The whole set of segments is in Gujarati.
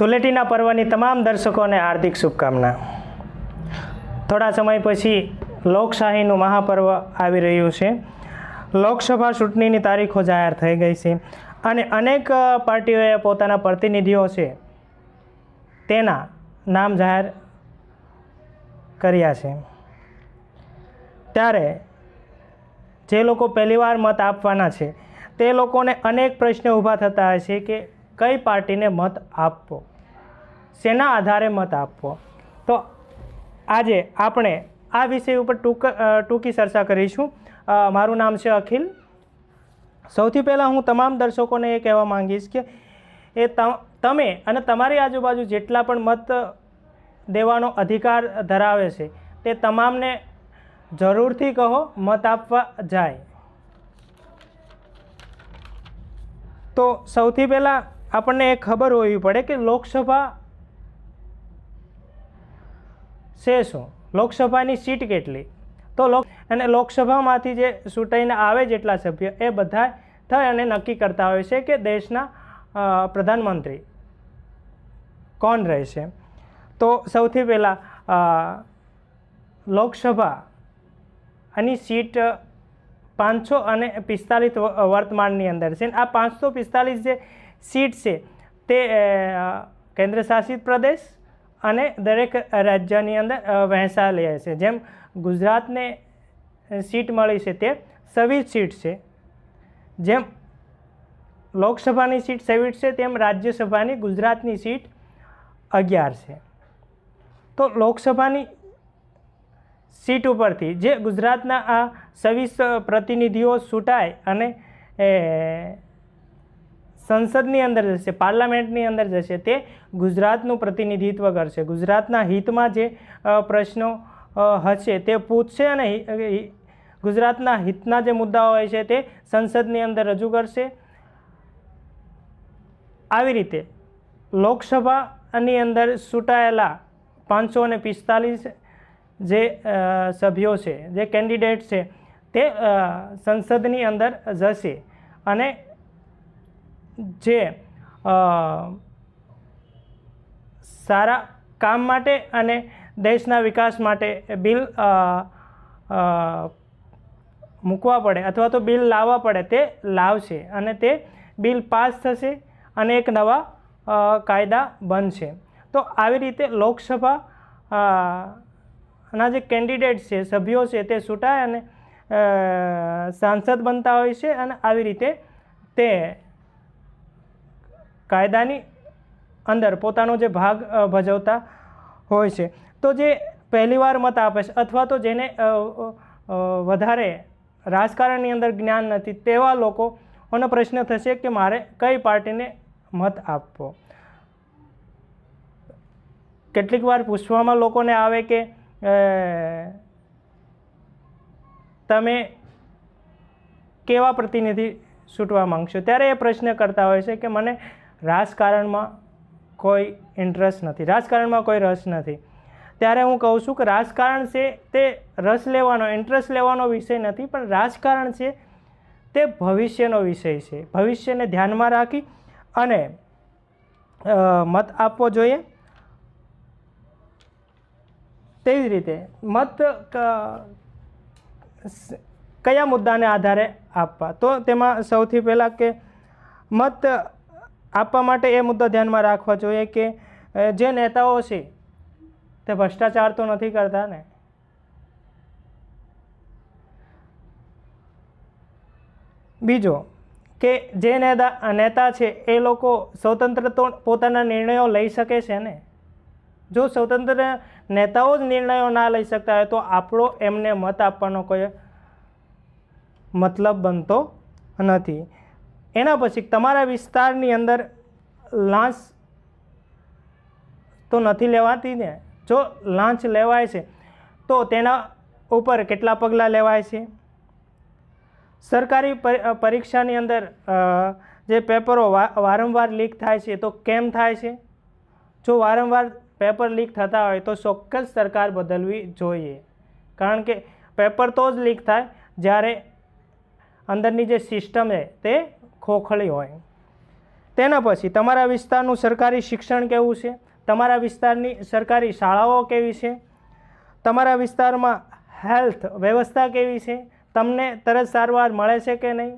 ધૂળેટીના પર્વની તમામ દર્શકોને હાર્દિક શુભકામના. થોડા સમય પછી લોકશાહીનું મહાપર્વ આવી રહ્યું છે. લોકસભા ચૂંટણીની તારીખો જાહેર થઈ ગઈ છે અને અનેક પાર્ટીઓએ પોતાના પ્રતિનિધિઓ છે તેના નામ જાહેર કર્યા છે. ત્યારે જે લોકો પહેલીવાર મત આપવાના છે તે લોકોને અનેક પ્રશ્નો ઊભા થતા છે કે કઈ પાર્ટીને મત આપવો? શેના આધારે મત આપવો. તો આજે આપણે આ વિષય ઉપર ટૂંક ટૂંકી ચર્ચા કરીશું. મારું નામ છે અખિલ. સૌથી પહેલાં હું તમામ દર્શકોને એ કહેવા માંગીશ કે એ તમે અને તમારી આજુબાજુ જેટલા પણ મત દેવાનો અધિકાર ધરાવે છે, તે તમામને જરૂરથી કહો, મત આપવા જાય. તો સૌથી પહેલાં આપણને એ ખબર હોવી પડે કે લોકસભા છે શું? લોકસભાની સીટ કેટલી? તો લોક, અને લોકસભામાંથી જે ચૂંટાઈને આવે જેટલા સભ્ય, એ બધા થઈ અને નક્કી કરતા હોય છે કે દેશના પ્રધાનમંત્રી કોણ રહેશે. તો સૌથી પહેલાં લોકસભા આની સીટ પાંચસો અને પિસ્તાલીસ વર્તમાનની અંદર છે. આ પાંચસો પિસ્તાલીસ જે સીટ છે, તે કેન્દ્રશાસિત કેન્દ્ર શાસિત પ્રદેશ અને દરેક રાજ્યની અંદર વહેંચાયેલી છે. જેમ ગુજરાતને સીટ મળી છે તે છવ્વીસ સીટ છે. જેમ લોકસભાની સીટ છવ્વીસ છે, તેમ રાજ્યસભાની ગુજરાતની સીટ અગિયાર છે. તો લોકસભાની સીટ ઉપરથી જે ગુજરાતના આ છવ્વીસ પ્રતિનિધિઓ છૂટાય અને સંસદની અંદર જશે, પાર્લામેન્ટની અંદર જશે, તે ગુજરાતનું પ્રતિનિધિત્વ કરશે. ગુજરાતના હિતમાં જે પ્રશ્નો હશે તે પૂછશે અને ગુજરાતના હિતના જે મુદ્દાઓ હોય છે તે સંસદની અંદર રજૂ કરશે. આવી રીતે લોકસભાની અંદર ચૂંટાયેલા પાંચસો અને પિસ્તાલીસ જે સભ્યો છે, જે કેન્ડિડેટ છે તે સંસદની અંદર જશે અને જે સારા કામ માટે અને દેશના વિકાસ માટે બિલ મૂકવા પડે અથવા તો બિલ લાવવા પડે તે લાવશે અને તે બિલ પાસ થશે અને એક નવા કાયદા બનશે. તો આવી રીતે લોકસભા ના જે કેન્ડિડેટ છે, સભ્યો છે તે છૂટાય અને સાંસદ બનતા હોય છે અને આવી રીતે તે કાયદાની અંદર પોતાનો જે ભાગ ભજવતા હોય છે. તો જે પહેલીવાર મત આપે છે અથવા તો જેને વધારે રાજકારણની અંદર જ્ઞાન નથી તેવા લોકોનો પ્રશ્ન થશે કે મારે કઈ પાર્ટીને મત આપવો. કેટલીક વાર પૂછવામાં લોકોને આવે કે તમે કેવા પ્રતિનિધિ છૂટવા માંગશો? ત્યારે એ પ્રશ્ન કરતા હોય છે કે મને રાજકારણમાં કોઈ ઇન્ટરેસ્ટ નથી. રાજકારણમાં કોઈ રસ નથી. ત્યારે હું કહું છું કે રાજકારણ છે તે રસ લેવાનો ઇન્ટરેસ્ટ લેવાનો વિષય નથી, પણ રાજકારણ છે તે ભવિષ્યનો વિષય છે. ભવિષ્યને ધ્યાનમાં રાખી અને મત આપવો જોઈએ. તેવી જ રીતે મત કયા મુદ્દાને આધારે આપવા? તો તેમાં સૌથી પહેલાં કે મત આપવા માટે એ મુદ્દો ધ્યાનમાં રાખવો જોઈએ કે જે નેતાઓ છે, તે ભ્રષ્ટાચાર તો નથી કરતા ને? બીજો, કે જે નેતા નેતા છે, એ લોકો સ્વતંત્ર તો પોતાના નિર્ણયો લઈ શકે છે ને? જો સ્વતંત્ર નેતાઓ જ નિર્ણયો ના લઈ શકતા હોય તો આપણો એમને મત આપવાનો કોઈ મતલબ બનતો નથી. એના પછી તમારા વિસ્તારની અંદર લાંચ તો નથી લેવાતી ને? જો લાંચ લેવાય છે, તો તેના ઉપર કેટલા પગલાં લેવાય છે? સરકારી પરી- પરીક્ષાની અંદર જે પેપરો વારંવાર લીક થાય છે તો કેમ થાય છે? જો વારંવાર પેપર લીક થતા હોય તો ચોક્કસ સરકાર બદલવી જોઈએ. કારણ કે પેપર તો જ લીક થાય જ્યારે અંદરની જે સિસ્ટમ છે તે ખોખલી હોય. તેના પછી તમારા વિસ્તારનું સરકારી શિક્ષણ કેવું છે? તમારા વિસ્તારની સરકારી શાળાઓ કેવી છે? તમારા વિસ્તારમાં હેલ્થ વ્યવસ્થા કેવી છે? તમને તરત સારવાર મળે છે કે નહીં?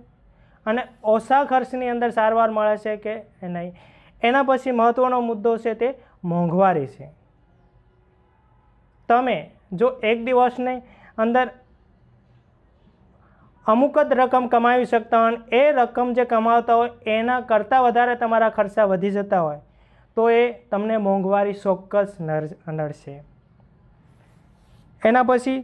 અને ઓછા ખર્ચની અંદર સારવાર મળે છે કે નહીં? એના પછી મહત્ત્વનો મુદ્દો છે તે મોંઘવારી છે. તમે જો એક દિવસની અંદર અમુક જ રકમ કમાવી શકતા હોય. એ રકમ જે કમાવતા હોય, એના કરતાં વધારે તમારા ખર્ચા વધી જતા હોય. તો એ તમને મોંઘવારી ચોક્કસ નડશે. એના પછી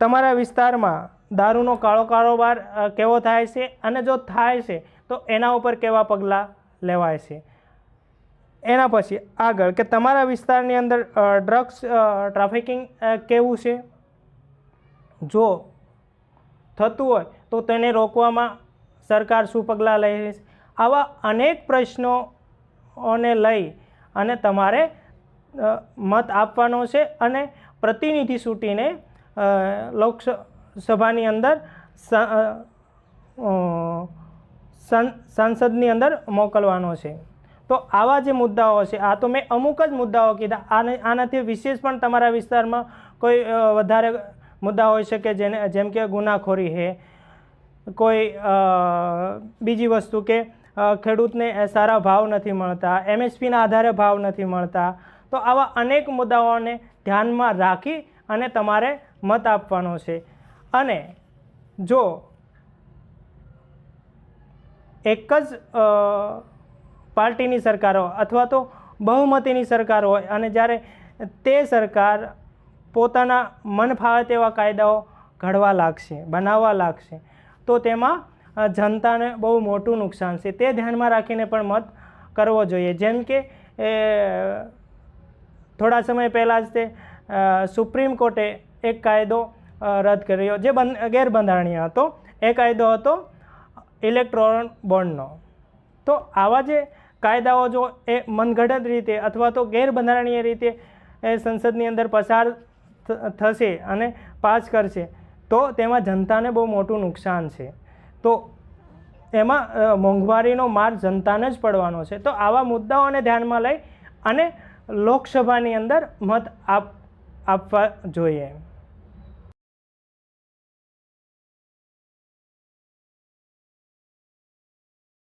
તમારા વિસ્તારમાં દારૂનો કાળો કારોબાર કેવો થાય છે અને જો થાય છે, તો એના ઉપર કેવા પગલાં લેવાય છે? એના પછી આગળ કે તમારા વિસ્તારની અંદર ડ્રગ્સ ટ્રાફિકિંગ કેવું છે? જો થતું હોય, તો તેને રોકવામાં સરકાર શું પગલાં લઈ આવા અનેક પ્રશ્નોને લઈ અને તમારે મત આપવાનો છે અને પ્રતિનિધિ સૂટીને લોકસભાની અંદર સંસદની અંદર મોકલવાનો છે. તો આવા જે મુદ્દાઓ છે, આ તો મેં અમુક જ મુદ્દાઓ કીધા. આને, આનાથી વિશેષ પણ તમારા વિસ્તારમાં કોઈ વધારે મુદ્દા હોઈ શકે જેને જેમ કે ગુનાખોરી છે કોઈ બીજી વસ્તુ કે ખેડૂતને સારા ભાવ નથી મળતા, એમએસપીના આધારે ભાવ નથી મળતા, તો આવા અનેક મુદ્દાઓને ધ્યાનમાં રાખી અને તમારે મત આપવાનો છે. અને જો એક જ પાર્ટીની સરકાર હોય અથવા તો બહુમતીની સરકાર હોય અને જ્યારે તે સરકાર પોતાના મન ફાવે તેવા કાયદાઓ ઘડવા લાગશે, બનાવવા લાગશે. તો તેમાં જનતાને બહુ મોટું નુકસાન છે. તે ધ્યાનમાં રાખીને પણ મત કરવો જોઈએ. જેમ કે થોડા સમય પહેલાં જ તે સુપ્રીમ કોર્ટે એક કાયદો રદ કર્યો, જે બંધ, ગેરબંધારણીય હતો. એ કાયદો હતો ઇલેક્ટ્રોન બોન્ડનો. તો આવા જે કાયદાઓ જો એ મનગઢત રીતે અથવા તો ગેરબંધારણીય રીતે એ સંસદની અંદર પસાર થશે અને પાસ કરશે. તો તેમાં જનતાને બહુ મોટું નુકસાન છે. તો એમાં મોંઘવારીનો માર જનતાને જ પડવાનો છે. તો આવા મુદ્દાઓને ધ્યાનમાં લઈ અને લોકસભાની અંદર મત આપ, આપવા જોઈએ.